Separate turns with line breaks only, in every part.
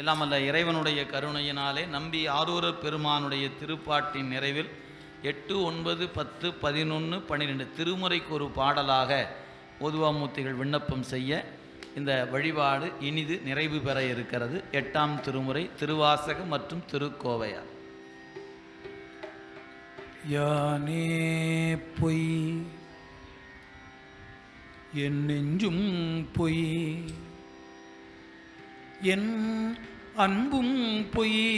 எல்லாம் அல்ல இறைவனுடைய கருணையினாலே நம்பி ஆரூர பெருமானுடைய திருப்பாட்டின் நிறைவில் எட்டு ஒன்பது பத்து பதினொன்று பன்னிரெண்டு திருமுறைக்கு ஒரு பாடலாக ஓதுவாமூர்த்திகள் விண்ணப்பம் செய்ய இந்த வழிபாடு இனிது நிறைவு பெற இருக்கிறது. எட்டாம் திருமுறை திருவாசகம் மற்றும் திருக்கோவையார்.
யானே பொய் என் நெஞ்சும் பொய் என் அன்பும் பொய்.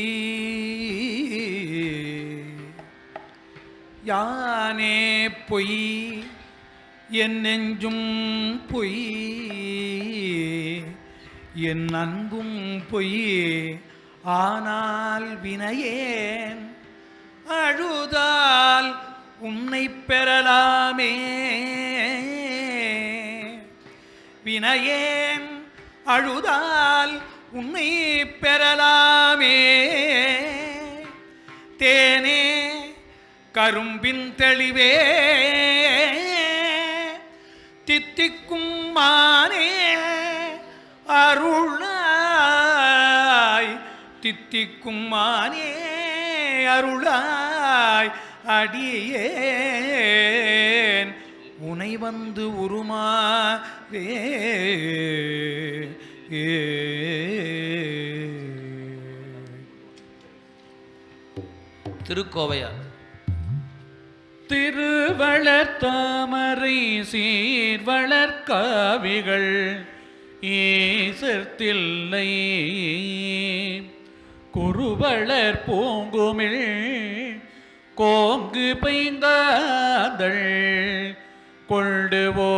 யானே பொய் என் நெஞ்சும் பொய். என் அன்பும் பொய் ஆனால் வினையேன். அழுதால் உன்னை பெறலாமே. வினையேன் அழுதால் உன்னை பெறலாமே. தேனே கரும்பின் தெளிவே. தித்திக்கும் மானே அருளாய். தித்திக்கும் மானே அருளாய். அடியே. உனை வந்து உருமா?
திருக்கோவையார்.
திருவளர் தாமரை சீர்வளர் காவிகள் ஈசர்த்தில்லை. குருவளர் பூங்குமிழ் கோங்கு பைந்தாதள் கொண்டு ஓங்கு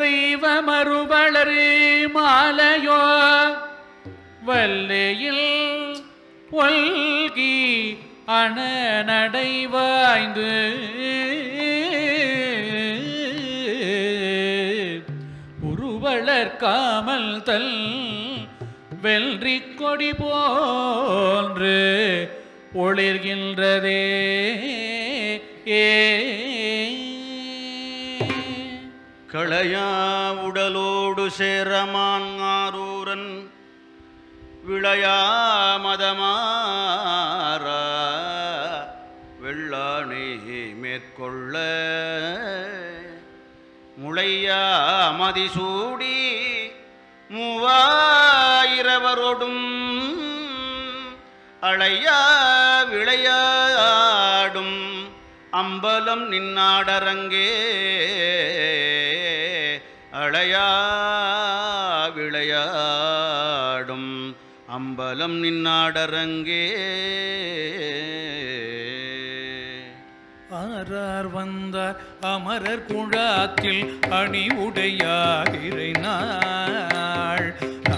தெய்வமறுவளரே மாலையோ வல்லையில் பொல்கி அணநடைவாய்ந்து உருவளர் காமல் தல் வெல்றி கொடி போன்று ஒளிர்கின்றதே.
களையா உடலோடு சேரமான் ஆரூரன் விளையா மதமாற வெள்ளானே மேற்கொள்ள முளையா மதிசூடி மூவாயிரவரோடும் அழையா விளையா அம்பலம் நின்னாடரங்கே அழையா விளையாடும். அம்பலம் நின்னாடரங்கே
ஆரார் வந்தார் அமரர் குழாத்தில் அணி உடையாகிறை நாள்.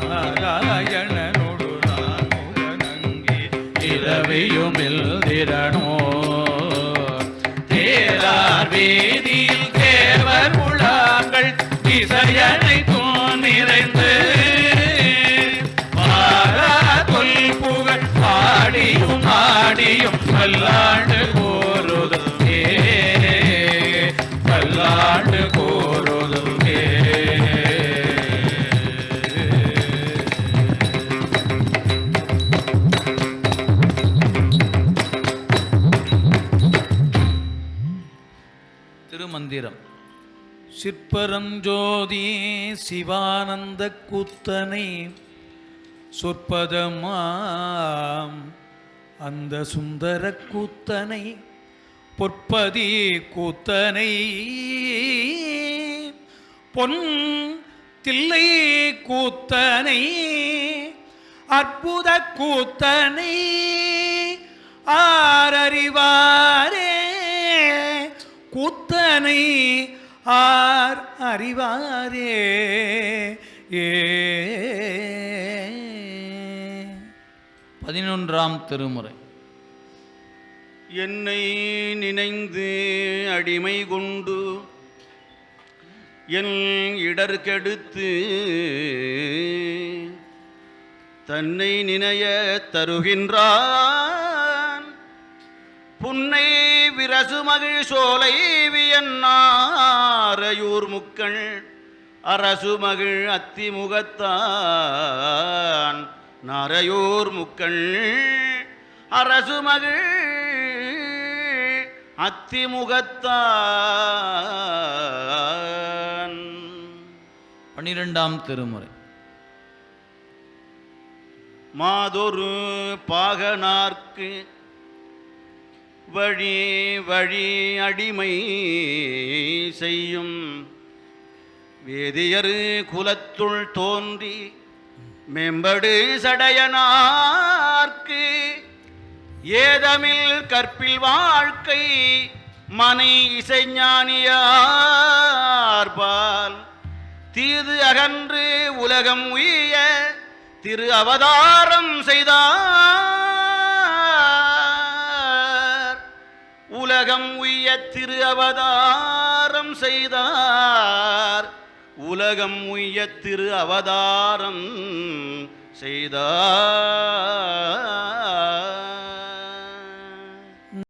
நாராயணனோடு நான்முகனங்கே இரவையுமில் திறனோ ஆடியும் பல்லாண்டு கோருதும் பல்லாண்டு கோருதும்
திருமந்திரம்.
சிற்பரஞ்சோதி சிவானந்த கூத்தனை சொற்பதமாம். அந்த சுந்தர கூத்தனை பொற்பதி கூத்தனை. பொன் தில்லை கூத்தனை அற்புத கூத்தனை. ஆரறிவாரே கூத்தனை ஆர் அறிவாரே. ஏ
பதினொன்றாம் திருமுறை.
என்னை நினைந்து அடிமை கொண்டு என் இடர்கெடுத்து தன்னை நினைய தருகின்றான். புன்னை விரசு மகிழ் சோலை வியன்னாரையூர் முக்கள் அரசு மகிழ் அத்திமுகத்தான். நரையூர் முக்கள் அரசு மகிழ் அத்திமுகத்தான்.
பனிரெண்டாம் திருமுறை.
மாதொரு பாகனார்க்கு வழி வழி அடிமை செய்யும் வேதியர் குலத்துள் தோன்றி மேம்படு சடையனார்க்கு. ஏதமில் கற்பில் வாழ்க்கை மனை இசைஞானியார்பால் தீது அகன்று உலகம் உய திரு அவதாரம் செய்தார். உலகம் உய்ய திரு அவதாரம் செய்தார். உலகம் உய்ய திரு அவதாரம் செய்தார்.